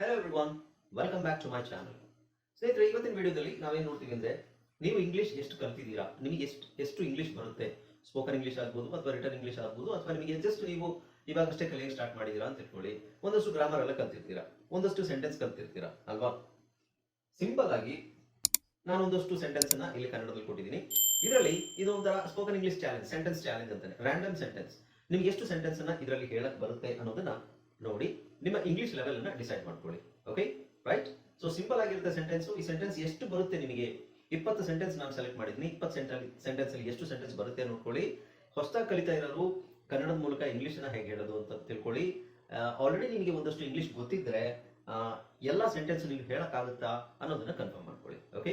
Hello everyone welcome back to my channel ಸ್ನೇಹಿತರೆ, ಇವತ್ತಿನ ವಿಡಿಯೋದಲ್ಲಿ ನಾವೇನು ನೋಡ್ತೀವಿ ಅಂದ್ರೆ ನೀವು ಇಂಗ್ಲಿಷ್ ಎಷ್ಟು ಕಲ್ತಿದ್ದೀರಾ? ನಿಮಗೆ ಎಷ್ಟು ಎಷ್ಟು ಇಂಗ್ಲಿಷ್ ಬರುತ್ತೆ? ಸ್ಪೋಕನ್ ಇಂಗ್ಲಿಷ್ ಆಗ್ಬೋದು ಅಥವಾ ರಿಟರ್ನ್ ಇಂಗ್ಲಿಷ್ ಆಗ್ಬೋದು ಅಥವಾ ನಿಮಗೆ ಜಸ್ಟ್ ನೀವು ಇವಾಗಷ್ಟೇ ಕಲಿಯಕ್ಕೆ ಸ್ಟಾರ್ಟ್ ಮಾಡಿದೀರಾ ಅಂತ ಇಟ್ಕೊಳ್ಳಿ ಒಂದಷ್ಟು ಗ್ರಾಮರ್ ಎಲ್ಲ ಕಲ್ತಿರ್ತೀರಾ? ಒಂದಷ್ಟು ಸೆಂಟೆನ್ಸ್ ಕಲ್ತಿರ್ತೀರಾ? ಅಲ್ವಾ? ಸಿಂಪಲ್ ಆಗಿ ನಾನು ಒಂದಷ್ಟು ಸೆಂಟೆನ್ಸ್ ಅನ್ನ ಇಲ್ಲಿ ಕನ್ನಡದಲ್ಲಿ ಕೊಟ್ಟಿದ್ದೀನಿ. ಇದರಲ್ಲಿ ಇದು ಒಂಥರ spoken English challenge sentence challenge ಅಂತಾನೆ ರ್ಯಾಂಡಮ್ ಸೆಂಟೆನ್ಸ್ ನಿಮ್ಗೆ ಎಷ್ಟು ಸೆಂಟೆನ್ಸ್ ಅನ್ನ ಇದರಲ್ಲಿ ಹೇಳಕ್ ಬರುತ್ತೆ ಅನ್ನೋದನ್ನ ನೋಡಿ, ನಿಮ್ಮ ಇಂಗ್ಲಿಷ್ ಲೆವೆಲ್ ಅನ್ನ ಡಿಸೈಡ್ ಮಾಡ್ಕೊಳ್ಳಿ ಓಕೆ ರೈಟ್ ಸೊ ಸಿಂಪಲ್ ಆಗಿರುತ್ತೆ ಸೆಂಟೆನ್ಸ್ ಈ ಸೆಂಟೆನ್ಸ್ ಎಷ್ಟು ಬರುತ್ತೆ ನಿಮಗೆ? ಇಪ್ಪತ್ತು ಸೆಂಟೆನ್ಸ್ ನಾನು ಸೆಲೆಕ್ಟ್ ಮಾಡಿದ್ದೀನಿ. ಇಪ್ಪತ್ತು ಸೆಂಟೆನ್ಸ್ ಅಲ್ಲಿ ಎಷ್ಟು ಸೆಂಟೆನ್ಸ್ ಬರುತ್ತೆ ನೋಡ್ಕೊಳ್ಳಿ. ಹೊಸದಾಗಿ ಕಲಿತಾ ಇರೋರು ಕನ್ನಡದ ಮೂಲಕ ಇಂಗ್ಲಿಷ್ ಅನ್ನ ಹೇಗೆ ಹೇಳೋದು ಅಂತ ತಿಳ್ಕೊಳ್ಳಿ. ಆಲ್ರೆಡಿ ನಿಮಗೆ ಒಂದಷ್ಟು ಇಂಗ್ಲಿಷ್ ಗೊತ್ತಿದ್ರೆ ಎಲ್ಲ ಸೆಂಟೆನ್ಸ್ ನೀವು ಹೇಳಕ್ಕಾಗುತ್ತಾ ಅನ್ನೋದನ್ನ ಕನ್ಫರ್ಮ್ ಮಾಡ್ಕೊಳ್ಳಿ ಓಕೆ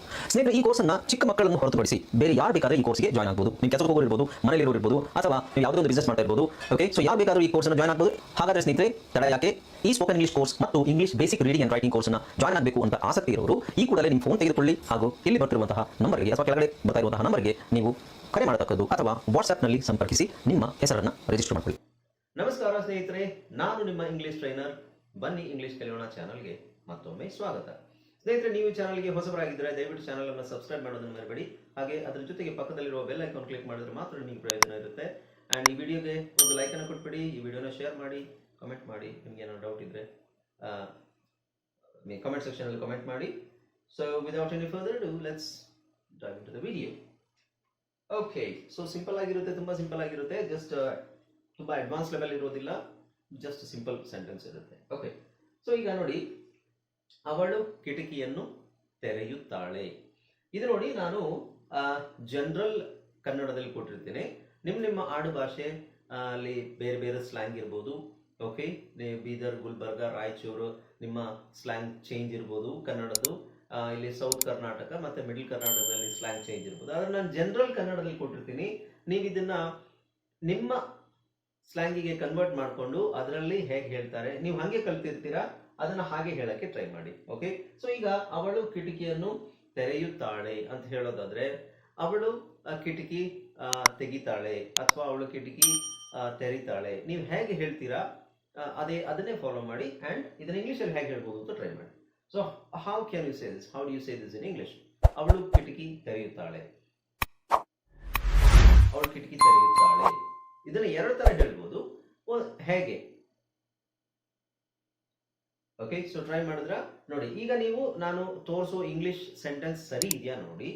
ಸ್ನೇಹಿತರೆ, ಈ ಕೋರ್ಸನ್ನ ಚಿಕ್ಕ ಮಕ್ಕಳನ್ನು ಹೊರತುಪಡಿಸಿ ಬೇರೆ ಯಾರು ಬೇಕಾದ್ರೆ ಈ ಕೋರ್ಸ್ಗೆ ಜಾಯ್ನ್ ಆಗ್ಬೋದು. ನೀವು ಕೆಲಸಕ್ಕೆ ಹೋಗೋರು ಇರ್ಬೋದು ಮನೆಯಲ್ಲಿ ಇರೋರು ಇರ್ಬೋದು, ಅಥವಾ ನೀವು ಯಾವುದೋ ಒಂದು ಬಿಸ್ನೆಸ್ ಮಾಡ್ತಾ ಇರ್ಬೋದು ಓಕೆ ಸೊ ಯಾರು ಬೇಕಾದ್ರೂ ಈ ಕೋರ್ಸ್ನ ಜಾಯ್ನ್ ಆಗ್ಬೋದು. ಹಾಗಾದ್ರೆ ಸ್ನೇಹಿತರೆ, ತಡ ಯಾಕೆ? ಈ ಸ್ಪೋಕನ್ ಇಂಗ್ಲಿಷ್ ಕೋರ್ಸ್ ಮತ್ತು English basic reading and writing ಕೋರ್ಸ್ನ ಜಾಯ್ನ್ ಆಗಬೇಕು ಅಂತ ಆಸಕ್ತಿ ಇರೋರು, ಈ ಕೂಡಲೇ ನಿಮ್ಮ ಫೋನ್ ತೆಗೆದುಕೊಳ್ಳಿ ಹಾಗೂ ಇಲ್ಲಿ ಬರ್ತಿರುವಂತಹ ನಂಬರ್ಗೆ ಅಥವಾ ಕೆಳಗಡೆ ಬರ್ತಾ ಇರುವಂತಹ ನಂಬರ್ಗೆ ನೀವು ಕರೆ ಮಾಡತಕ್ಕದ್ದು ಅಥವಾ ವಾಟ್ಸ್ಆಪ್ನಲ್ಲಿ ಸಂಪರ್ಕಿಸಿ ನಿಮ್ಮ ಹೆಸರನ್ನು ರಿಜಿಸ್ಟರ್ ಮಾಡಿಕೊಳ್ಳಿ. ನಮಸ್ಕಾರ ಸ್ನೇಹಿತರೆ, ನಾನು ನಿಮ್ಮ ಇಂಗ್ಲಿಷ್ ಟ್ರೈನರ್ ಬನ್ನಿ ಇಂಗ್ಲಿಷ್ ಕಲಿಯೋಣ ಚಾನಲ್ಗೆ ಮತ್ತೊಮ್ಮೆ ಸ್ವಾಗತ. ಸ್ನೇಹಿತರೆ, ನೀವು ಚಾನಲ್ಗೆ ಹೊಸಬರಾಗಿದ್ದರೆ ದಯವಿಟ್ಟು ಚಾನಲ್ ಅನ್ನು ಸಬ್ಸ್ಕ್ರೈಬ್ ಮಾಡೋದನ್ನು ಮರಬೇಡಿ. ಹಾಗೆ ಅದರ ಜೊತೆಗೆ ಪಕ್ಕದಲ್ಲಿರುವ ಬೆಲ್ ಐಕಾನ್ ಕ್ಲಿಕ್ ಮಾಡಿದ್ರೆ ಮಾತ್ರ ನಿಮಗೆ ಪ್ರಯೋಜನ ಇರುತ್ತೆ. ಆ್ಯಂಡ್ ಈ ವಿಡಿಯೋಗೆ ಒಂದು ಲೈಕ್ ಅನ್ನು ಕೊಟ್ಬಿಡಿ, ಈ ವಿಡಿಯೋನ ಶೇರ್ ಮಾಡಿ ಕಮೆಂಟ್ ಮಾಡಿ. ನಿಮ್ಗೆ ಏನೋ ಡೌಟ್ ಇದ್ರೆ ಕಮೆಂಟ್ ಸೆಕ್ಷನಲ್ಲಿ ಕಮೆಂಟ್ ಮಾಡಿ. So without any further ado let's dive into the video okay so simple ಆಗಿರುತ್ತೆ, ತುಂಬ ಸಿಂಪಲ್ ಆಗಿರುತ್ತೆ. ಜಸ್ಟ್ ತುಂಬ ಅಡ್ವಾನ್ಸ್ ಲೆವೆಲ್ ಇರೋದಿಲ್ಲ. ಜಸ್ಟ್ ಸಿಂಪಲ್ ಸೆಂಟೆನ್ಸ್ ಇರುತ್ತೆ. ಓಕೆ ಸೊ ಈಗ ನೋಡಿ ಅವಳು ಕಿಟಕಿಯನ್ನು ತೆರೆಯುತ್ತಾಳೆ. ಇದು ನೋಡಿ ನಾನು ಜನರಲ್ ಕನ್ನಡದಲ್ಲಿ ಕೊಟ್ಟಿರ್ತೇನೆ. ನಿಮ್ಮ ನಿಮ್ಮ ಆಡು ಭಾಷೆ ಅಲ್ಲಿ ಬೇರೆ ಬೇರೆ ಸ್ಲ್ಯಾಂಗ್ ಇರ್ಬೋದು. ಓಕೆ ಬೀದರ್, ಗುಲ್ಬರ್ಗ, ರಾಯಚೂರು, ನಿಮ್ಮ ಸ್ಲ್ಯಾಂಗ್ ಚೇಂಜ್ ಇರ್ಬೋದು ಕನ್ನಡದ್ದು. ಇಲ್ಲಿ ಸೌತ್ ಕರ್ನಾಟಕ ಮತ್ತು ಮಿಡಲ್ ಕರ್ನಾಟಕದಲ್ಲಿ ಸ್ಲ್ಯಾಂಗ್ ಚೇಂಜ್ ಇರ್ಬೋದು. ಆದರೆ ನಾನು ಜನರಲ್ ಕನ್ನಡದಲ್ಲಿ ಕೊಟ್ಟಿರ್ತೀನಿ. ನೀವು ಇದನ್ನು ನಿಮ್ಮ ಸ್ಲ್ಯಾಂಗಿಗೆ ಕನ್ವರ್ಟ್ ಮಾಡಿಕೊಂಡು ಅದರಲ್ಲಿ ಹೇಗೆ ಹೇಳ್ತಾರೆ, ನೀವು ಹಾಗೆ ಕಲ್ತಿರ್ತೀರಾ? ಅದನ್ನ ಹಾಗೆ ಹೇಳಕ್ಕೆ ಟ್ರೈ ಮಾಡಿ ಓಕೆ ಸೊ ಈಗ ಅವಳು ಕಿಟಕಿಯನ್ನು ತೆರೆಯುತ್ತಾಳೆ ಅಂತ ಹೇಳೋದಾದ್ರೆ, ಅವಳು ಕಿಟಕಿ ತೆಗಿತಾಳೆ ಅಥವಾ ಅವಳು ಕಿಟಕಿ ತೆರೀತಾಳೆ. ನೀವು ಹೇಗೆ ಹೇಳ್ತೀರಾ? ಅದೇ, ಅದನ್ನೇ ಫಾಲೋ ಮಾಡಿ ಅಂಡ್ ಇದನ್ನ ಇಂಗ್ಲೀಷಲ್ಲಿ ಹೇಗೆ ಹೇಳ್ಬೋದು ಅಂತ ಟ್ರೈ ಮಾಡಿ. So how can you say this how do you say this in English ಅವಳು ಕಿಟಕಿ ತೆರೆಯುತ್ತಾಳೆ. ಅವಳು ಕಿಟಕಿ ತೆರೆಯುತ್ತಾಳೆ. ಇದನ್ನ ಎರಡು ತರ ಹೇಳ್ಬೋದು. ಹೇಗೆ? ಓಕೆ ಸೊ ಟ್ರೈ ಮಾಡಿದ್ರ ನೋಡಿ, ಈಗ ನೀವು ನಾನು ತೋರಿಸೋ ಇಂಗ್ಲಿಷ್ ಸೆಂಟೆನ್ಸ್ ಸರಿ ಇದೆಯಾ ನೋಡಿ.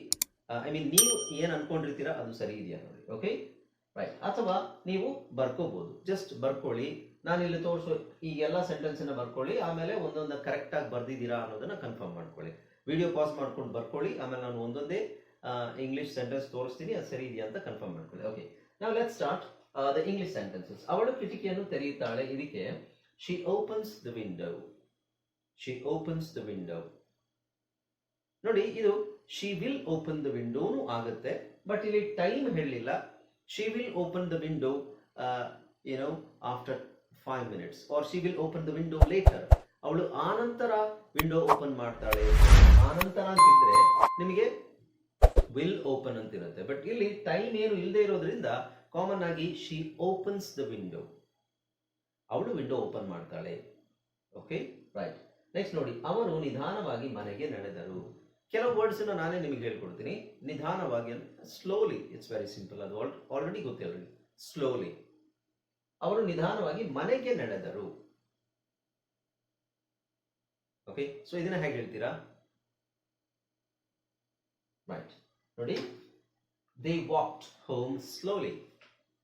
ಐ ಮೀನ್ ನೀವು ಏನ್ ಅನ್ಕೊಂಡಿರ್ತೀರಾ ಅದು ಸರಿ ಇದೆಯಾ ನೋಡಿ ಓಕೆ ರೈಟ್ ಅಥವಾ ನೀವು ಬರ್ಕೋಬಹುದು ಜಸ್ಟ್ ಬರ್ಕೊಳ್ಳಿ. ನಾನು ಇಲ್ಲಿ ತೋರಿಸೋ ಈ ಎಲ್ಲ ಸೆಂಟೆನ್ಸ್ ಅನ್ನ ಬರ್ಕೊಳ್ಳಿ, ಆಮೇಲೆ ಒಂದೊಂದು ಕರೆಕ್ಟ್ ಆಗಿ ಬರ್ದಿದ್ದೀರಾ ಅನ್ನೋದನ್ನ ಕನ್ಫರ್ಮ್ ಮಾಡ್ಕೊಳ್ಳಿ. ವಿಡಿಯೋ ಪಾಸ್ ಮಾಡ್ಕೊಂಡು ಬರ್ಕೊಳ್ಳಿ, ಆಮೇಲೆ ನಾನು ಒಂದೊಂದೇ ಇಂಗ್ಲಿಷ್ ಸೆಂಟೆನ್ಸ್ ತೋರಿಸ್ತೀನಿ, ಅದು ಸರಿ ಇದೆಯಾ ಅಂತ ಕನ್ಫರ್ಮ್ ಮಾಡ್ಕೊಳ್ಳಿ. ಓಕೆ ನಾವು let start the English sentences ಅವಳು ಕಿಟಕಿಯನ್ನು ತೆರೆಯುತ್ತಾಳೆ, ಇದಕ್ಕೆ she opens the window she opens the window ನೋಡಿ, ಇದು ಶಿ ವಿಲ್ ಓಪನ್ ದ ವಿಂಡೋನು ಆಗುತ್ತೆ ಬಟ್ ಇಲ್ಲಿ ಟೈಮ್ ಹೇಳಲಿಲ್ಲ she will open the window ಏನೋ after five minutes or she will open the window later ಅವಳು ಆನಂತರ ವಿಂಡೋ ಓಪನ್ ಮಾಡ್ತಾಳೆ. ಆನಂತರ ಅಂತಿದ್ರೆ ನಿಮಗೆ ವಿಲ್ ಓಪನ್ ಅಂತಿರುತ್ತೆ. ಬಟ್ ಇಲ್ಲಿ ಟೈಮ್ ಏನು ಇಲ್ಲದೆ ಇರೋದ್ರಿಂದ ಕಾಮನ್ ಆಗಿ ಶಿ ಓಪನ್ಸ್ ದ ವಿಂಡೋ ಅವಳು ವಿಂಡೋ ಓಪನ್ ಮಾಡ್ತಾಳೆ. ಓಕೆ ರೈಟ್ ನೆಕ್ಸ್ಟ್ ನೋಡಿ ಅವರು ನಿಧಾನವಾಗಿ ಮನೆಗೆ ನಡೆದರು ಕೆಲವು ವರ್ಡ್ಸ್ ನಾನೇ ನಿಮಗೆ ಹೇಳ್ಕೊಡ್ತೀನಿ. ನಿಧಾನವಾಗಿ ಸ್ಲೋಲಿ ಇಟ್ಸ್ ವೆರಿ ಸಿಂಪಲ್ ಅದು ಆಲ್ರೆಡಿ ಗೊತ್ತಿಲ್ಲ ಸ್ಲೋಲಿ ಅವರು ನಿಧಾನವಾಗಿ ಮನೆಗೆ ನಡೆದರು. ಓಕೆ ಸೊ ಇದನ್ನ ಹೇಗೆ ಹೇಳ್ತೀರಾ? ರೈಟ್ ನೋಡಿ they walked home slowly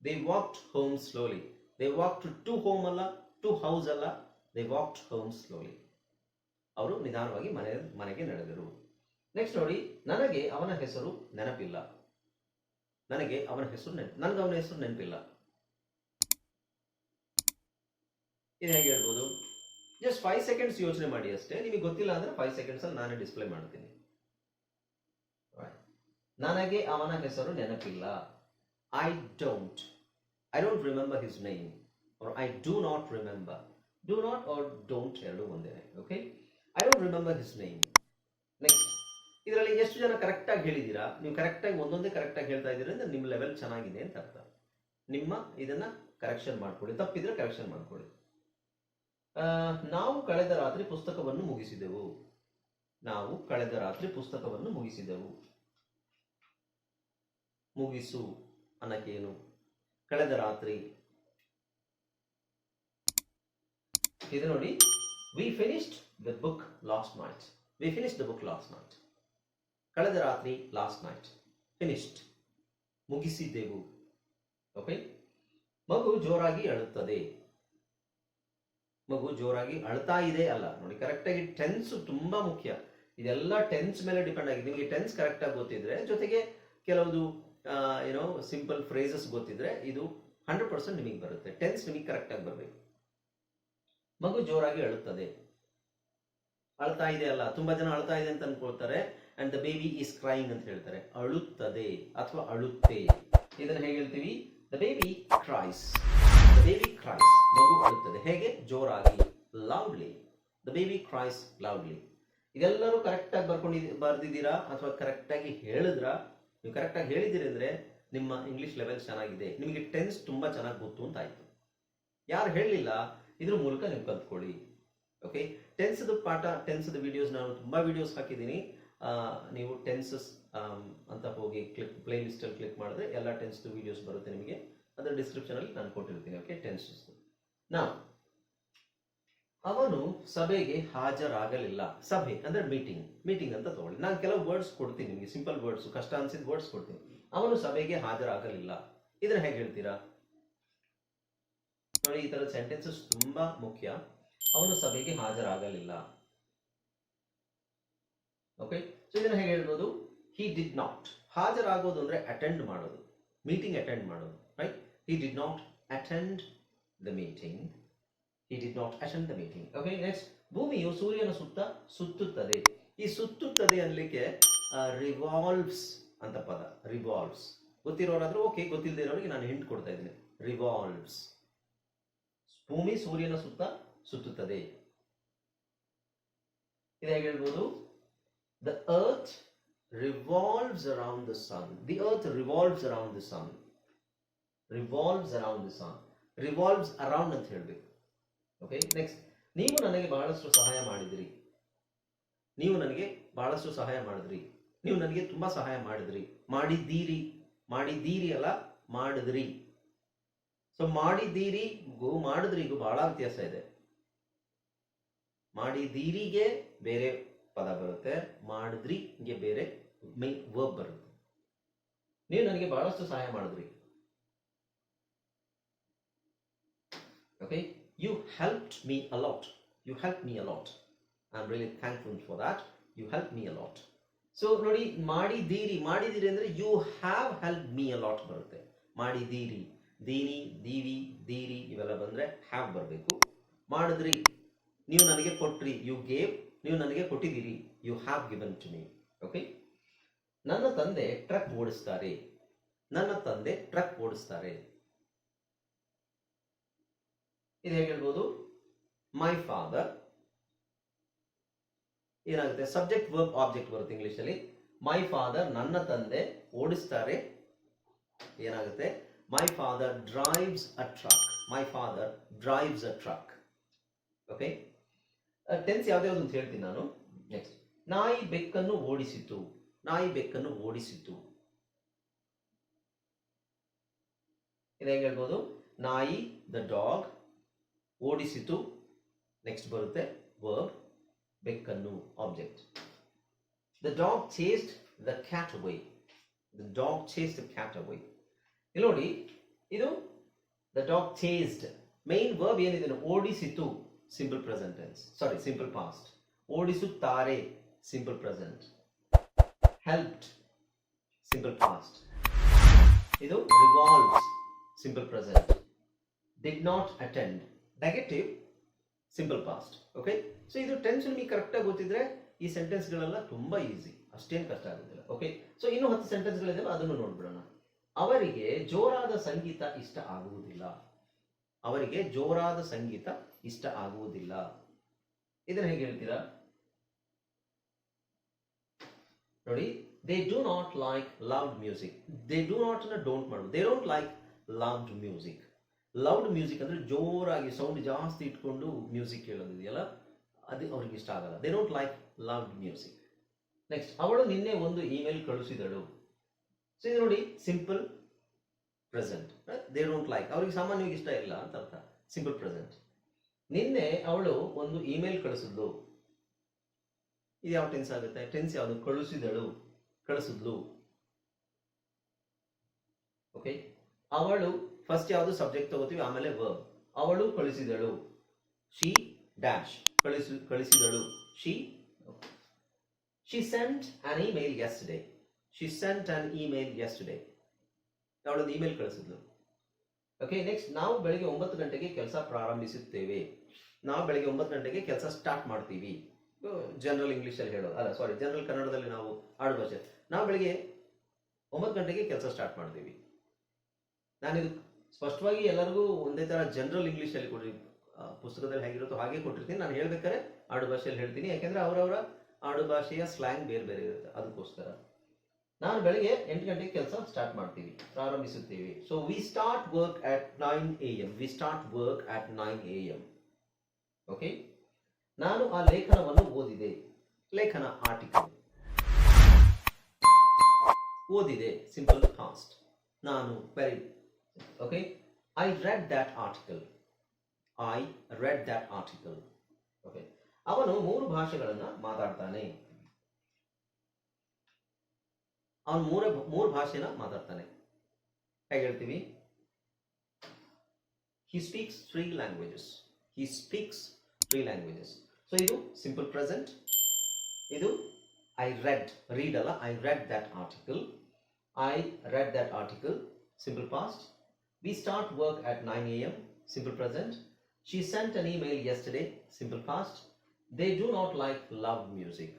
they walked home slowly they walked to home ಅಲ್ಲ ಟು ಹೌಸ್ ಅಲ್ಲ. ದೇ ವಾಕ್ಡ್ ಹೋಮ್ ಸ್ಲೋಲಿ ಅವರು ನಿಧಾನವಾಗಿ ಮನೆ ಮನೆಗೆ ನಡೆದರು. ನೆಕ್ಸ್ಟ್ ನೋಡಿ, ನನಗೆ ಅವನ ಹೆಸರು ನೆನಪಿಲ್ಲ. ನನಗೆ ಅವನ ಹೆಸರು ನೆನಪು ನನಗೆ ಅವನ ಹೆಸರು ನೆನಪಿಲ್ಲ. ಇದು ಹೇಗೆ ಹೇಳ್ಬೋದು? ಜಸ್ಟ್ ಫೈವ್ ಸೆಕೆಂಡ್ಸ್ ಯೋಚನೆ ಮಾಡಿ ಅಷ್ಟೇ. ನಿಮಗೆ ಗೊತ್ತಿಲ್ಲ ಅಂದ್ರೆ ಫೈವ್ ಸೆಕೆಂಡ್ಸ್ ಅಲ್ಲಿ ನಾನೇ ಡಿಸ್ಪ್ಲೇ ಮಾಡ್ತೀನಿ. ನನಗೆ ಅವನ ಹೆಸರು ನೆನಪಿಲ್ಲ. I don't I don't remember his name I do not remember do not or don't ಎರಡು ಒಂದೇ. Okay I don't remember his name next ಇದರಲ್ಲಿ ಎಷ್ಟು ಜನ ಕರೆಕ್ಟಾಗಿ ಹೇಳಿದ್ದೀರಾ? ನೀವು ಕರೆಕ್ಟಾಗಿ ಒಂದೊಂದೇ ಕರೆಕ್ಟಾಗಿ ಹೇಳ್ತಾ ಇದ್ದೀರಾ ಅಂದ್ರೆ ನಿಮ್ಮ ಲೆವೆಲ್ ಚೆನ್ನಾಗಿದೆ ಅಂತ ಅರ್ಥ. ನಿಮ್ಮ ಇದನ್ನು ಕರೆಕ್ಷನ್ ಮಾಡ್ಕೊಳ್ಳಿ. ತಪ್ಪಿದ್ರೆ ಕರೆಕ್ಷನ್ ಮಾಡ್ಕೊಳ್ಳಿ. ನಾವು ಕಳೆದ ರಾತ್ರಿ ಪುಸ್ತಕವನ್ನು ಮುಗಿಸಿದೆವು. ನಾವು ಕಳೆದ ರಾತ್ರಿ ಪುಸ್ತಕವನ್ನು ಮುಗಿಸಿದೆವು. ಮುಗಿಸು ಅನ್ನಕ್ಕೇನು ಕಳೆದ ರಾತ್ರಿ ಇದು ನೋಡಿ we finished the book last night we finish the book last night ಕಳೆದ ರಾತ್ರಿ ಲಾಸ್ಟ್ ನೈಟ್ ಫಿನಿಶ್ಡ್ ಮುಗಿಸಿದ್ದೆವು ಓಕೆ ಮಗು ಜೋರಾಗಿ ಅಳುತ್ತದೆ. ಮಗು ಜೋರಾಗಿ ಅಳ್ತಾ ಇದೆ ಅಲ್ಲ. ನೋಡಿ ಕರೆಕ್ಟಾಗಿ ಟೆನ್ಸ್ ತುಂಬಾ ಮುಖ್ಯ. ಇದೆಲ್ಲ ಟೆನ್ಸ್ ಮೇಲೆ ಡಿಪೆಂಡ್ ಆಗಿದೆ ನಿಮಗೆ ಟೆನ್ಸ್ ಕರೆಕ್ಟಾಗಿ ಗೊತ್ತಿದ್ರೆ, ಜೊತೆಗೆ ಕೆಲವೊಂದು ಏನೋ ಸಿಂಪಲ್ ಫ್ರೇಸಸ್ ಗೊತ್ತಿದ್ರೆ, ಇದು ಹಂಡ್ರೆಡ್ ಪರ್ಸೆಂಟ್ ನಿಮಗೆ ಬರುತ್ತೆ. ಟೆನ್ಸ್ ನಿಮಗೆ ಕರೆಕ್ಟಾಗಿ ಬರಬೇಕು. ಮಗು ಜೋರಾಗಿ ಅಳುತ್ತದೆ. ಅಳ್ತಾ ಇದೆ ಅಲ್ಲ, ತುಂಬಾ ಜನ ಅಳ್ತಾ ಇದೆ ಅಂತ ಅನ್ಕೊಳ್ತಾರೆ. And the baby is crying ಅಂತ ಹೇಳ್ತಾರೆ. ಅಳುತ್ತದೆ ಅಥವಾ ಅಳುತ್ತೆ. ಇದನ್ನ ಹೇಗೆ ಹೇಳ್ತೀವಿ? The baby cries the baby cries ಮಗು ಅಳುತ್ತದೆ. ಹೇಗೆ? ಜೋರಾಗಿ loudly the baby cries loudly ಇದೆಲ್ಲರೂ ಕರೆಕ್ಟಾಗಿ ಬರ್ಕೊಂಡಿದ್ ಬರ್ದಿದ್ದೀರಾ? ಅಥವಾ ಕರೆಕ್ಟಾಗಿ ಹೇಳಿದ್ರ? ನೀವು ಕರೆಕ್ಟಾಗಿ ಹೇಳಿದ್ದೀರಿ ಅಂದ್ರೆ ನಿಮ್ಮ ಇಂಗ್ಲಿಷ್ ಲೆವೆಲ್ ಚೆನ್ನಾಗಿದೆ. ನಿಮಗೆ ಟೆನ್ಸ್ ತುಂಬಾ ಚೆನ್ನಾಗಿ ಗೊತ್ತು ಅಂತ ಆಯ್ತು. ಯಾರು ಹೇಳಲಿಲ್ಲ ಇದ್ರ ಮೂಲಕ ನೀವು ಕಲ್ತ್ಕೊಳ್ಳಿ. ಓಕೆ ಟೆನ್ಸ್ದು ಪಾಠ ಟೆನ್ಸ್ದು ವಿಡಿಯೋಸ್ ನಾನು ತುಂಬಾ ವಿಡಿಯೋಸ್ ಹಾಕಿದ್ದೀನಿ. ನೀವು ಟೆನ್ಸಸ್ ಅಂತ ಹೋಗಿ ಕ್ಲಿಕ್ ಪ್ಲೇ ಕ್ಲಿಕ್ ಮಾಡಿದ್ರೆ ಎಲ್ಲ ಟೆನ್ಸ್ದು ವಿಡಿಯೋಸ್ ಬರುತ್ತೆ ನಿಮಗೆ. ಅದರ ಡಿಸ್ಕ್ರಿಪ್ಷನ್ ಅಲ್ಲಿ ನಾನು ಕೊಟ್ಟಿರ್ತೀನಿ ಓಕೆ ಟೆನ್ಸಸ್ ನಾವು ಅವನು ಸಭೆಗೆ ಹಾಜರಾಗಲಿಲ್ಲ. ಸಭೆ ಅಂದ್ರೆ ಮೀಟಿಂಗ್ ಮೀಟಿಂಗ್ ಅಂತ ತಗೊಳ್ಳಿ. ನಾನು ಕೆಲವು ವರ್ಡ್ಸ್ ಕೊಡ್ತೀನಿ ನಿಮಗೆ ಸಿಂಪಲ್ ವರ್ಡ್ಸ್ ಕಷ್ಟ ಅನ್ಸಿದ ವರ್ಡ್ಸ್ ಕೊಡ್ತೀನಿ. ಅವನು ಸಭೆಗೆ ಹಾಜರಾಗಲಿಲ್ಲ. ಇದನ್ನ ಹೇಗೆ ಹೇಳ್ತೀರಾ? ನೋಡಿ, ಈ ತರ ಸೆಂಟೆನ್ಸಸ್ ತುಂಬಾ ಮುಖ್ಯ. ಅವನು ಸಭೆಗೆ ಹಾಜರಾಗಲಿಲ್ಲ. ಓಕೆ ಸೊ ಇದನ್ನ ಹೇಗೆ ಹೇಳ್ಬೋದು? ಹಿ ಡಿಡ್ ನಾಟ್ ಹಾಜರಾಗೋದು ಅಂದ್ರೆ ಅಟೆಂಡ್ ಮಾಡೋದು. ಮೀಟಿಂಗ್ ಅಟೆಂಡ್ ಮಾಡೋದು right he did not attend the meeting he did not attend the meeting okay next ಭೂಮಿಯು ಸೂರ್ಯನ ಸುತ್ತ ಸುತ್ತುತ್ತದೆ. ಈ ಸುತ್ತುತ್ತದೆ ಅನ್ಲಿಕ್ಕೆ ರಿವಾಲ್ವ್ಸ್ ಅಂತ ಪದ. ರಿವಾಲ್ವ್ಸ್ ಗೊತ್ತಿರೋರಾದ್ರೂ ಓಕೆ ಗೊತ್ತಿಲ್ಲದೆ ಇರೋರಿಗೆ ನಾನು ಹಿಂಟ್ ಕೊಡ್ತಾ ಇದ್ದೀನಿ. ರಿವಾಲ್ವ್ಸ್ ಭೂಮಿ ಸೂರ್ಯನ ಸುತ್ತ ಸುತ್ತುತ್ತದೆ. ಇದು ಹೇಗೆ ಹೇಳ್ಬೋದು? The earth revolves around the sun the earth revolves around the sun revolves around the sun revolves around ಅಂತ ಹೇಳಬೇಕು. ಓಕೆ ನೆಕ್ಸ್ಟ್ ನೀವು ನನಗೆ ಬಹಳಷ್ಟು ಸಹಾಯ ಮಾಡಿದ್ರಿ. ನೀವು ನನಗೆ ಬಹಳಷ್ಟು ಸಹಾಯ ಮಾಡಿದ್ರಿ. ನೀವು ನನಗೆ ತುಂಬಾ ಸಹಾಯ ಮಾಡಿದ್ರಿ. ಮಾಡಿದ್ದೀರಿ. ಮಾಡಿದ್ದೀರಿ ಅಲ್ಲ, ಮಾಡಿದ್ರಿ. ಸೊ ಮಾಡಿದ್ದೀರಿಗೂ ಮಾಡಿದ್ರಿಗೂ ಬಹಳ ವ್ಯತ್ಯಾಸ ಇದೆ. ಮಾಡಿದ್ದೀರಿಗೆ ಬೇರೆ ಪದ ಬರುತ್ತೆ ಮಾಡಿದ್ರಿಗೆ ಬೇರೆ ಮೈ ವರ್ಬ್ ಬರುತ್ತೆ. ನೀವು ನನಗೆ ಬಹಳಷ್ಟು ಸಹಾಯ ಮಾಡಿದ್ರಿ. Okay you help me a lot you help me a lot I am really thankful for that you help me a lot so ನೋಡಿ, ಮಾಡಿದೀರಿ ಮಾಡಿದೀರಿ ಅಂದ್ರೆ you have help me a lot ಬರುತ್ತೆ. ಮಾಡಿದೀರಿ, ದೀನಿ, ದೀವಿ, ದೀರಿ ಇವೆಲ್ಲ ಬಂದ್ರೆ ಹ್ಯಾವ್ ಬರಬೇಕು. ಮಾಡಿದ್ರಿ. ನೀವು ನನಗೆ ಕೊಟ್ರಿ ಯು ಗೇವ್ ನೀವು ನನಗೆ ಕೊಟ್ಟಿದ್ದೀರಿ you have given to me okay ನನ್ನ ತಂದೆ ಟ್ರಕ್ ಓಡಿಸ್ತಾರೆ. ನನ್ನ ತಂದೆ ಟ್ರಕ್ ಓಡಿಸ್ತಾರೆ. ಇದು ಹೇಗೆ ಹೇಳ್ಬೋದು? ಮೈ ಫಾದರ್ ಏನಾಗುತ್ತೆ? ಸಬ್ಜೆಕ್ಟ್ ವರ್ಬ್ ಆಬ್ಜೆಕ್ಟ್ ಬರುತ್ತೆ ಇಂಗ್ಲಿಷ್ ಅಲ್ಲಿ ಮೈ ಫಾದರ್ ನನ್ನ ತಂದೆ ಓಡಿಸ್ತಾರೆ. ಏನಾಗುತ್ತೆ? My father drives a truck my father drives a truck okay tense ಯಾವ್ದ್ಯಾವ್ದು ಅಂತ ಹೇಳ್ತೀನಿ ನಾನು. ನೆಕ್ಸ್ಟ್ ನಾಯಿ ಬೆಕ್ಕನ್ನು ಓಡಿಸಿತು. ನಾಯಿ ಬೆಕ್ಕನ್ನು ಓಡಿಸಿತು. ಇದು ಹೇಗೆ ಹೇಳ್ಬೋದು? ನಾಯಿ ದ ಡಾಗ್ ಓಡಿಸಿತು. ನೆಕ್ಸ್ಟ್ ಬರುತ್ತೆ. Verb ಬೆಕ್ಕನ್ನು object the dog chased the cat why the dog chase the cat why ಇಲ್ಲಿ ನೋಡಿ, ಇದು the dog chased main verb ಏನಿದೆ? ಓಡಿಸಿತು. Simple present tense sorry simple past ಓಡಿಸುತ್ತಾರೆ simple present helped simple past ಇದು revolves simple present did not attend negative simple past okay so ಇದು tense ನಿಮಗೆ ಕರೆಕ್ಟಾಗಿ ಗೊತ್ತಿದ್ರೆ ಈ ಸೆಂಟೆನ್ಸ್ಗಳೆಲ್ಲ ತುಂಬ ಈಸಿ ಅಷ್ಟೇನು ಕಷ್ಟ ಆಗೋದಿಲ್ಲ. ಓಕೆ ಸೊ ಇನ್ನೂ ಹತ್ತು ಸೆಂಟೆನ್ಸ್ಗಳಿದಾವೆ ಅದನ್ನು ನೋಡ್ಬಿಡೋಣ. ಅವರಿಗೆ ಜೋರಾದ ಸಂಗೀತ ಇಷ್ಟ ಆಗುವುದಿಲ್ಲ. ಅವರಿಗೆ ಜೋರಾದ ಸಂಗೀತ ಇಷ್ಟ ಆಗುವುದಿಲ್ಲ. ಇದನ್ನ ಹೇಗೆ ಹೇಳ್ತೀರಾ? ನೋಡಿ they do not like loud music they do not don't ಮಾಡು they don't like loud music loud music ಅಂದ್ರೆ ಜೋರಾಗಿ ಸೌಂಡ್ ಜಾಸ್ತಿ ಇಟ್ಕೊಂಡು ಮ್ಯೂಸಿಕ್ ಕೇಳೋದಿದೆಯಲ್ಲ, ಅದು ಅವ್ರಿಗೆ ಇಷ್ಟ ಆಗಲ್ಲ. They don't like loud music next ಅವಳು ನಿನ್ನೆ ಒಂದು ಇಮೇಲ್ ಕಳಿಸಿದಳು. ಸೊ ಇದು ನೋಡಿ simple present they don't like ಅವ್ರಿಗೆ ಸಾಮಾನ್ಯವಾಗಿ ಇಷ್ಟ ಇಲ್ಲ ಅಂತ ಅರ್ಥ. ಸಿಂಪಲ್ ಪ್ರೆಸೆಂಟ್ ನಿನ್ನೆ ಅವಳು ಒಂದು ಇಮೇಲ್ ಕಳಿಸಿದ್ಲು. ಇದು ಯಾವ ಟೆನ್ಸ್ ಆಗುತ್ತೆ? ಟೆನ್ಸ್ ಯಾವುದು? ಕಳಿಸಿದಳು ಕಳಿಸಿದ್ಲು. ಓಕೆ ಅವಳು ಫಸ್ಟ್ ಯಾವುದು ಸಬ್ಜೆಕ್ಟ್ ತಗೋತೀವಿ? ಆಮೇಲೆ ವರ್ಬ್ ಅವಳು ಕಳಿಸಿದಳು. ಶಿ ಡ್ಯಾಶ್ ಕಳಿಸಿ, ಕಳಿಸಿದಳು. She she sent an email yesterday she sent an email yesterday ಅವಳೊಂದು email ಕಳಿಸಿದ್ಲು. ಓಕೆ ನೆಕ್ಸ್ಟ್ ನಾವು ಬೆಳಿಗ್ಗೆ ಒಂಬತ್ತು ಗಂಟೆಗೆ ಕೆಲಸ ಪ್ರಾರಂಭಿಸುತ್ತೇವೆ. ನಾವು ಬೆಳಗ್ಗೆ ಒಂಬತ್ತು ಗಂಟೆಗೆ ಕೆಲಸ ಸ್ಟಾರ್ಟ್ ಮಾಡ್ತೀವಿ. ಜನರಲ್ ಇಂಗ್ಲೀಷಲ್ಲಿ ಹೇಳೋದು. ಅಲ್ಲ ಸಾರಿ ಜನರಲ್ ಕನ್ನಡದಲ್ಲಿ ನಾವು ಆಡುಭಾಷೆ ನಾವು ಬೆಳಿಗ್ಗೆ ಒಂಬತ್ತು ಗಂಟೆಗೆ ಕೆಲಸ ಸ್ಟಾರ್ಟ್ ಮಾಡ್ತೀವಿ. ನಾನಿದು ಸ್ಪಷ್ಟವಾಗಿ ಎಲ್ಲರಿಗೂ ಒಂದೇ ಥರ ಜನರಲ್ ಇಂಗ್ಲೀಷಲ್ಲಿ ಕೊಡಿ ಪುಸ್ತಕದಲ್ಲಿ ಹೇಗಿರುತ್ತೋ ಹಾಗೆ ಕೊಟ್ಟಿರ್ತೀನಿ. ನಾನು ಹೇಳ್ಬೇಕಾದ್ರೆ ಆಡುಭಾಷೆಯಲ್ಲಿ ಹೇಳ್ತೀನಿ. ಯಾಕೆಂದರೆ ಅವರವರ ಆಡುಭಾಷೆಯ ಸ್ಲ್ಯಾಂಗ್ ಬೇರೆ ಬೇರೆ ಇರುತ್ತೆ. ಅದಕ್ಕೋಸ್ಕರ. ನಾನು ಬೆಳಗ್ಗೆ ಎಂಟು ಗಂಟೆಗೆ ಕೆಲಸ ಸ್ಟಾರ್ಟ್ ಮಾಡ್ತೀವಿ. ಪ್ರಾರಂಭಿಸುತ್ತೀವಿ. So we start work at nine A M we start work at nine A M okay ನಾನು ಆ ಲೇಖನವನ್ನು ಓದಿದೆ. ಲೇಖನ ಆರ್ಟಿಕಲ್ ಓದಿದೆ. ಸಿಂಪಲ್ ಫಾಸ್ಟ್ ನಾನು very okay I read that article I read that article okay ಅವನು ಮೂರು ಭಾಷೆಗಳನ್ನು ಮಾತಾಡ್ತಾನೆ. ಅವನು ಮೂರ, ಮೂರು ಭಾಷೆನ ಮಾತಾಡ್ತಾನೆ. ಹೇಗೆ ಹೇಳ್ತೀವಿ? He speaks three languages he speaks three languages so ಇದು ಸಿಂಪಲ್ ಪ್ರೆಸೆಂಟ್ ಇದು ಐ ರೆಡ್ ರೀಡ್ ಅಲ್ಲ I read that article I read that article simple past we start work at nine A M simple present she sent an email yesterday simple past they do not like loud music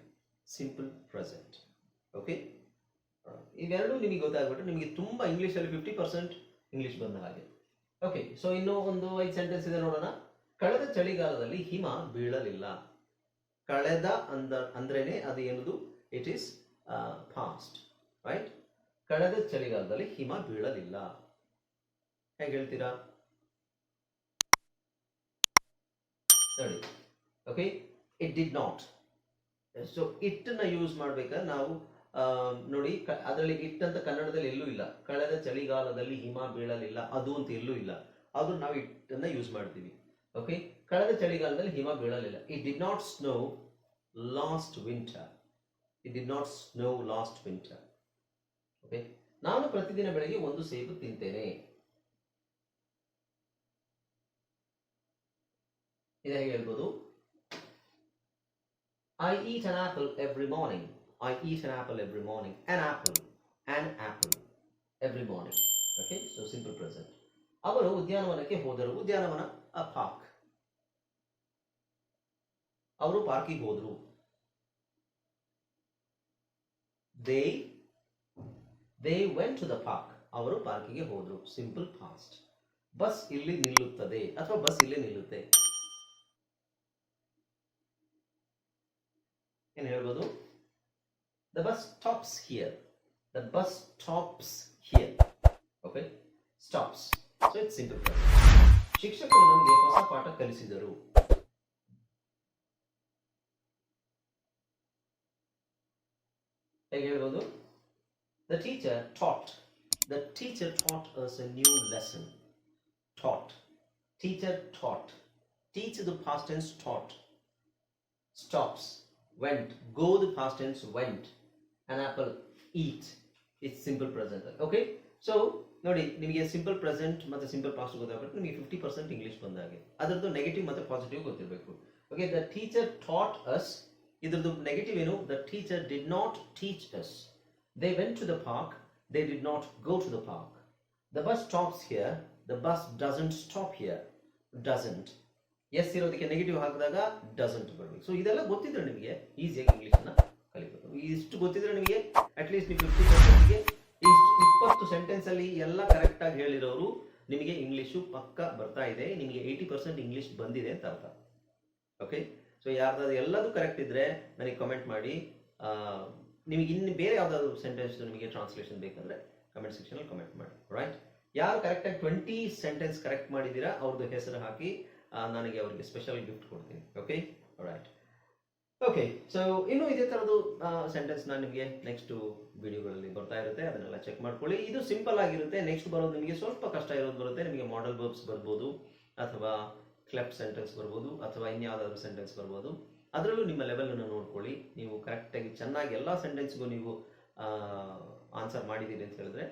simple present okay ಇವೆರಡೂ ನಿಮಗೆ ಗೊತ್ತಾಗ್ಬಿಟ್ಟು ನಿಮಗೆ ತುಂಬ ಇಂಗ್ಲೀಷಲ್ಲಿ fifty percent English ಬಂದ ಹಾಗೆ. Okay so ಇನ್ನೂ ಒಂದು ಐದು ಸೆಂಟೆನ್ಸ್ ಇದೆ ನೋಡೋಣ. ಕಳೆದ ಚಳಿಗಾಲದಲ್ಲಿ ಹಿಮ ಬೀಳಲಿಲ್ಲ. ಕಳೆದ ಅಂದ, ಅಂದ್ರೇನೆ ಅದು ಏನದು? ಇಟ್ ಈಸ್ ಫಾಸ್ಟ್ ರೈಟ್ ಕಳೆದ ಚಳಿಗಾಲದಲ್ಲಿ ಹಿಮ ಬೀಳಲಿಲ್ಲ. ಹೇಗೆ ಹೇಳ್ತೀರಾ? ನೋಡಿ okay it did not so ಇಟ್ಟನ್ನ use ಮಾಡ್ಬೇಕಾದ್ರೆ ನಾವು ನೋಡಿ ಅದರಲ್ಲಿ ಇಟ್ ಅಂತ ಕನ್ನಡದಲ್ಲಿ ಎಲ್ಲೂ ಇಲ್ಲ. ಕಳೆದ ಚಳಿಗಾಲದಲ್ಲಿ ಹಿಮ ಬೀಳಲಿಲ್ಲ. ಅದು ಅಂತ ಎಲ್ಲೂ ಇಲ್ಲ. ಆದ್ರೂ ನಾವು ಇಟ್ಟನ್ನ ಯೂಸ್ ಮಾಡ್ತೀವಿ. ಓಕೆ ಕಳೆದ ಚಳಿಗಾಲದಲ್ಲಿ ಹಿಮ ಬೀಳಲಿಲ್ಲ. It did not snow last winter it did not snow last winter okay ನಾನು ಪ್ರತಿದಿನ ಬೆಳಗ್ಗೆ ಒಂದು ಸೇಬು ತಿಂತೇನೆ. ಇದು ಹೇಗೆ ಹೇಳ್ಬೋದು? I eat an apple every morning I eat an apple every morning an apple an apple every morning okay so simple present ಅವರು ಉದ್ಯಾನವನಕ್ಕೆ ಹೋದರು. ಉದ್ಯಾನವನ ಅ ಪಾರ್ಕ್. ಅವರು ಪಾರ್ಕಿಗೆ ಹೋದ್ರು. They they went to the park ಅವರು ಪಾರ್ಕಿಗೆ ಹೋದ್ರು. ಸಿಂಪಲ್ ಫಾಸ್ಟ್ ಬಸ್ ಇಲ್ಲಿ ನಿಲ್ಲುತ್ತದೆ ಅಥವಾ ಬಸ್ ಇಲ್ಲಿ ನಿಲ್ಲುತ್ತೆ? ಏನು ಹೇಳ್ಬೋದು? The bus stops here the bus stops here okay stops so it's simple ಶಿಕ್ಷಕರು ನಮಗೆ ಹೊಸ ಪಾಠ ಕಲಿಸಿದರು ಹೇಗೆ ಹೇಳ್ಬೋದು the teacher taught the teacher taught us a new lesson taught teacher taught teach the past tense taught stops went go the past tense went an apple eat it's simple present okay so ನೋಡಿ, ನಿಮಗೆ simple present ಮತ್ತೆ simple past ಗೊತ್ತಾಗಬೇಕು ನಿಮಗೆ fifty percent English ಬಂದಾಗೆ. ಅದರದ್ದು negative ಮತ್ತೆ positive ಗೊತ್ತಿರಬೇಕು. Okay the teacher taught us ಇದ್ರದ್ದು ನೆಗೆಟಿವ್ ಏನು? The teacher did not teach us they went to the park they did not go to the park the bus stops here the bus doesn't stop here doesn't S ಇರೋದಕ್ಕೆ negative ಹಾಕಿದಾಗ doesn't ಬರಬೇಕು. So ಇದೆಲ್ಲ ಗೊತ್ತಿದ್ರೆ ನಿಮಗೆ ಈಸಿಯಾಗಿ ಇಂಗ್ಲೀಷನ್ನ ಕಲಿಬೇಕು ಇಷ್ಟು ಗೊತ್ತಿದ್ರೆ ನಿಮಗೆ ಅಟ್ಲೀಸ್ಟ್ ನೀವು ಫಿಫ್ಟಿ ಪರ್ಸೆಂಟ್ಗೆ ಇಪ್ಪತ್ತು ಸೆಂಟೆನ್ಸ್ ಅಲ್ಲಿ ಎಲ್ಲ ಕರೆಕ್ಟ್ ಆಗಿ ಹೇಳಿರೋರು ನಿಮಗೆ ಇಂಗ್ಲೀಷು ಪಕ್ಕ ಬರ್ತಾ ಇದೆ, ನಿಮಗೆ ಏಯ್ಟಿ ಪರ್ಸೆಂಟ್ ಇಂಗ್ಲೀಷ್ ಬಂದಿದೆ ಅಂತ ಅರ್ಥ. ಓಕೆ ಸೊ ಯಾರ್ದಾದ್ರು ಎಲ್ಲದೂ ಕರೆಕ್ಟ್ ಇದ್ರೆ ನನಗೆ ಕಮೆಂಟ್ ಮಾಡಿ. ನಿಮಗೆ ಇನ್ನು ಬೇರೆ ಯಾವ್ದಾದ್ರು ಸೆಂಟೆನ್ಸ್ ನಿಮಗೆ ಟ್ರಾನ್ಸ್ಲೇಷನ್ ಬೇಕಂದ್ರೆ ಕಮೆಂಟ್ ಸೆಕ್ಷನಲ್ಲಿ ಕಮೆಂಟ್ ಮಾಡಿ. ರೈಟ್ ಯಾರು ಕರೆಕ್ಟಾಗಿ ಟ್ವೆಂಟಿ ಸೆಂಟೆನ್ಸ್ ಕರೆಕ್ಟ್ ಮಾಡಿದ್ದೀರಾ ಅವ್ರದ್ದು ಹೆಸರು ಹಾಕಿ ನನಗೆ ಅವರಿಗೆ ಸ್ಪೆಷಲ್ ಗಿಫ್ಟ್ ಕೊಡ್ತೀನಿ. ಓಕೆ ರೈಟ್ ಓಕೆ ಸೊ ಇನ್ನು ಇದೇ ಥರದ್ದು ಸೆಂಟೆನ್ಸ್ ನಾನು ನಿಮಗೆ ನೆಕ್ಸ್ಟ್ ವಿಡಿಯೋಗಳಲ್ಲಿ ಬರ್ತಾ ಇರುತ್ತೆ, ಅದನ್ನೆಲ್ಲ ಚೆಕ್ ಮಾಡ್ಕೊಳ್ಳಿ. ಇದು ಸಿಂಪಲ್ ಆಗಿರುತ್ತೆ ನೆಕ್ಸ್ಟ್ ಬರೋದು ನಿಮಗೆ ಸ್ವಲ್ಪ ಕಷ್ಟ ಇರೋದು ಬರುತ್ತೆ, ನಿಮಗೆ ಮಾಡೆಲ್ ವರ್ಬ್ಸ್ ಬರ್ಬೋದು, ಅಥವಾ ಕ್ಲೆಪ್ ಸೆಂಟೆನ್ಸ್ ಬರ್ಬೋದು, ಅಥವಾ ಇನ್ಯಾವುದಾದ್ರು ಸೆಂಟೆನ್ಸ್ ಬರ್ಬೋದು. ಅದರಲ್ಲೂ ನಿಮ್ಮ ಲೆವೆಲನ್ನು ನೋಡ್ಕೊಳ್ಳಿ. ನೀವು ಕರೆಕ್ಟಾಗಿ ಚೆನ್ನಾಗಿ ಎಲ್ಲ ಸೆಂಟೆನ್ಸ್ಗೂ ನೀವು ಆನ್ಸರ್ ಮಾಡಿದ್ದೀರಿ ಅಂತ ಹೇಳಿದ್ರೆ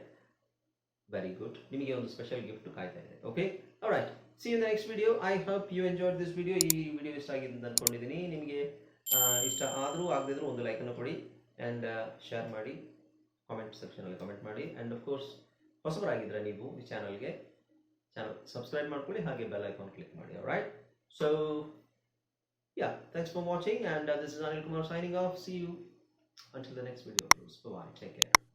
ವೆರಿ ಗುಡ್ ನಿಮಗೆ ಒಂದು ಸ್ಪೆಷಲ್ ಗಿಫ್ಟ್ ಕಾಯ್ತಾ ಇದೆ okay see in the next video I hope you enjoyed this video ಈ ವಿಡಿಯೋ ಇಷ್ಟ ಆಗಿದೆ ಅಂತ ಅಂದ್ಕೊಂಡಿದ್ದೀನಿ ನಿಮಗೆ ಇಷ್ಟ ಆದರೂ ಆಗದಿದ್ರೂ ಒಂದು ಲೈಕನ್ನು ಕೊಡಿ ಆ್ಯಂಡ್ ಶೇರ್ ಮಾಡಿ ಕಾಮೆಂಟ್ ಸೆಕ್ಷನಲ್ಲಿ ಕಮೆಂಟ್ ಮಾಡಿ. ಆ್ಯಂಡ್ ಆಫ್ ಕೋರ್ಸ್ ಹೊಸಬರಾಗಿದ್ದರೆ ನೀವು ಈ ಚಾನಲ್ಗೆ ಚಾನಲ್ ಸಬ್ಸ್ಕ್ರೈಬ್ ಮಾಡ್ಕೊಳ್ಳಿ, ಹಾಗೆ ಬೆಲ್ ಐಕಾನ್ ಕ್ಲಿಕ್ ಮಾಡಿ right so yeah thanks for watching and this is Anil Kumar signing off see you until the next next video take care.